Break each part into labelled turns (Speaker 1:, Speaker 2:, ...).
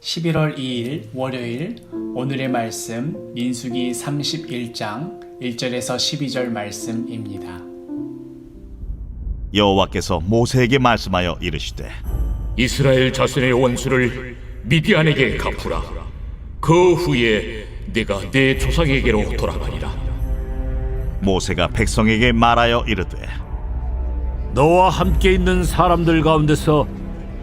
Speaker 1: 11월 2일 월요일 오늘의 말씀 민수기 31장 1절에서 12절 말씀입니다.
Speaker 2: 여호와께서 모세에게 말씀하여 이르시되
Speaker 3: 이스라엘 자손의 원수를 미디안에게 갚으라. 그 후에 내가 내 조상에게로 돌아가리라.
Speaker 2: 모세가 백성에게 말하여 이르되
Speaker 4: 너와 함께 있는 사람들 가운데서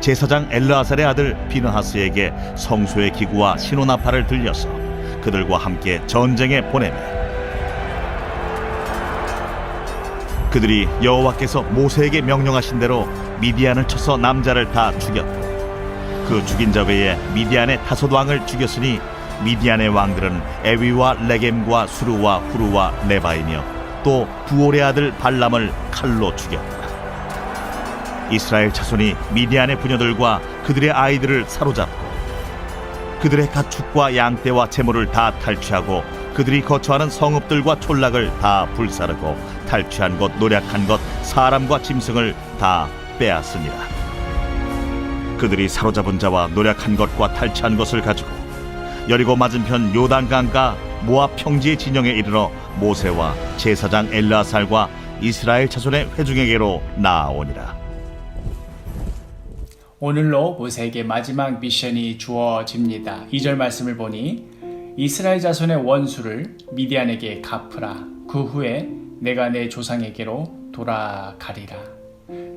Speaker 2: 제사장 엘르아살의 아들 비느하스에게 성소의 기구와 신호나팔을 들려서 그들과 함께 전쟁에 보내매 그들이 여호와께서 모세에게 명령하신 대로 미디안을 쳐서 남자를 다 죽였고 그 죽인 자 외에 미디안의 다섯 왕을 죽였으니 미디안의 왕들은 에위와 레겜과 수루와 후루와 네바이며 또 부올의 아들 발람을 칼로 죽였다. 이스라엘 자손이 미디안의 부녀들과 그들의 아이들을 사로잡고 그들의 가축과 양떼와 재물을 다 탈취하고 그들이 거처하는 성읍들과 촌락을 다 불사르고 탈취한 것 노략한 것 사람과 짐승을 다 빼앗으니라. 그들이 사로잡은 자와 노략한 것과 탈취한 것을 가지고 여리고 맞은편 요단강가 모압 평지의 진영에 이르러 모세와 제사장 엘라살과 이스라엘 자손의 회중에게로 나아오니라.
Speaker 1: 오늘로 모세에게 마지막 미션이 주어집니다. 2절 말씀을 보니 이스라엘 자손의 원수를 미디안에게 갚으라. 그 후에 내가 내 조상에게로 돌아가리라.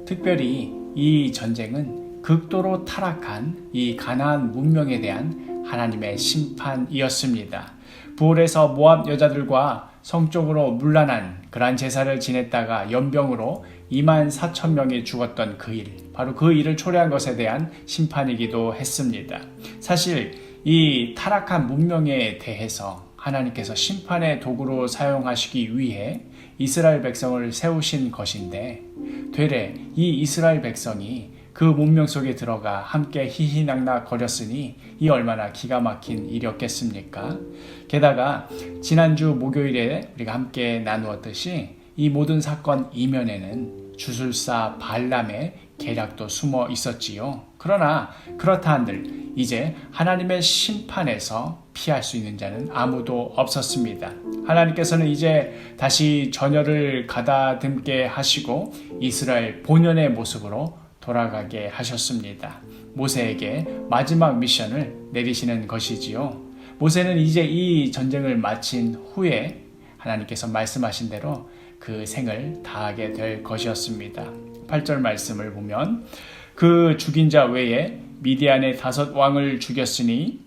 Speaker 1: 특별히 이 전쟁은 극도로 타락한 이 가나안 문명에 대한 하나님의 심판이었습니다. 부올에서 모압 여자들과 성적으로 문란한 그러한 제사를 지냈다가 연병으로 2만 4천 명이 죽었던 그 일, 바로 그 일을 초래한 것에 대한 심판이기도 했습니다. 사실 이 타락한 문명에 대해서 하나님께서 심판의 도구로 사용하시기 위해 이스라엘 백성을 세우신 것인데 되레 이 이스라엘 백성이 그 문명 속에 들어가 함께 희희낙낙 거렸으니 이 얼마나 기가 막힌 일이었겠습니까? 게다가 지난주 목요일에 우리가 함께 나누었듯이 이 모든 사건 이면에는 주술사 발람의 계략도 숨어 있었지요. 그러나 그렇다 한들 이제 하나님의 심판에서 피할 수 있는 자는 아무도 없었습니다. 하나님께서는 이제 다시 전열을 가다듬게 하시고 이스라엘 본연의 모습으로 돌아가게 하셨습니다. 모세에게 마지막 미션을 내리시는 것이지요. 모세는 이제 이 전쟁을 마친 후에 하나님께서 말씀하신 대로 그 생을 다하게 될 것이었습니다. 8절 말씀을 보면 그 죽인 자 외에 미디안의 다섯 왕을 죽였으니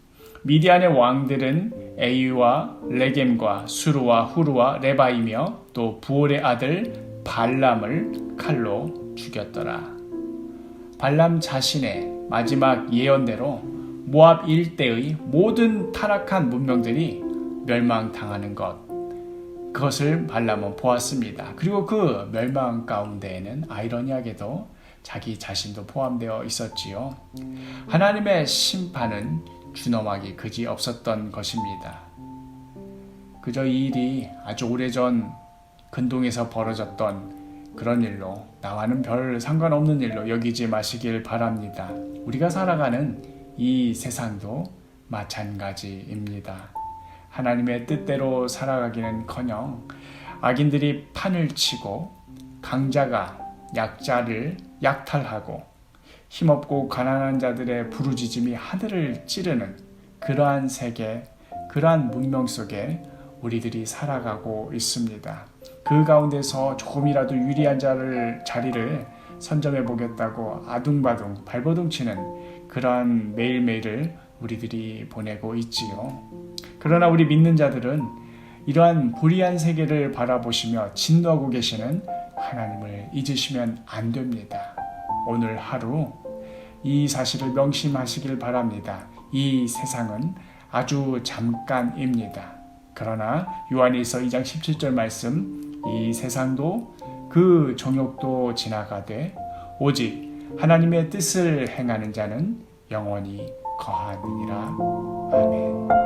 Speaker 1: 미디안의 왕들은 에이와 레겜과 수루와 후루와 레바이며 또 부올의 아들 발람을 칼로 죽였더라. 발람 자신의 마지막 예언대로 모압 일대의 모든 타락한 문명들이 멸망당하는 것 그것을 발람은 보았습니다. 그리고 그 멸망 가운데에는 아이러니하게도 자기 자신도 포함되어 있었지요. 하나님의 심판은 준엄하기 그지 없었던 것입니다. 그저 이 일이 아주 오래전 근동에서 벌어졌던 그런 일로 나와는 별 상관없는 일로 여기지 마시길 바랍니다. 우리가 살아가는 이 세상도 마찬가지입니다. 하나님의 뜻대로 살아가기는커녕 악인들이 판을 치고 강자가 약자를 약탈하고 힘없고 가난한 자들의 부르짖음이 하늘을 찌르는 그러한 세계, 그러한 문명 속에 우리들이 살아가고 있습니다. 그 가운데서 조금이라도 유리한 자를 자리를 선점해 보겠다고 아둥바둥 발버둥 치는 그러한 매일매일을 우리들이 보내고 있지요. 그러나 우리 믿는 자들은 이러한 불의한 세계를 바라보시며 진노하고 계시는 하나님을 잊으시면 안 됩니다. 오늘 하루 이 사실을 명심하시길 바랍니다. 이 세상은 아주 잠깐입니다. 그러나 요한일서 2장 17절 말씀 이 세상도 그 정욕도 지나가되 오직 하나님의 뜻을 행하는 자는 영원히 거하느니라. 아멘.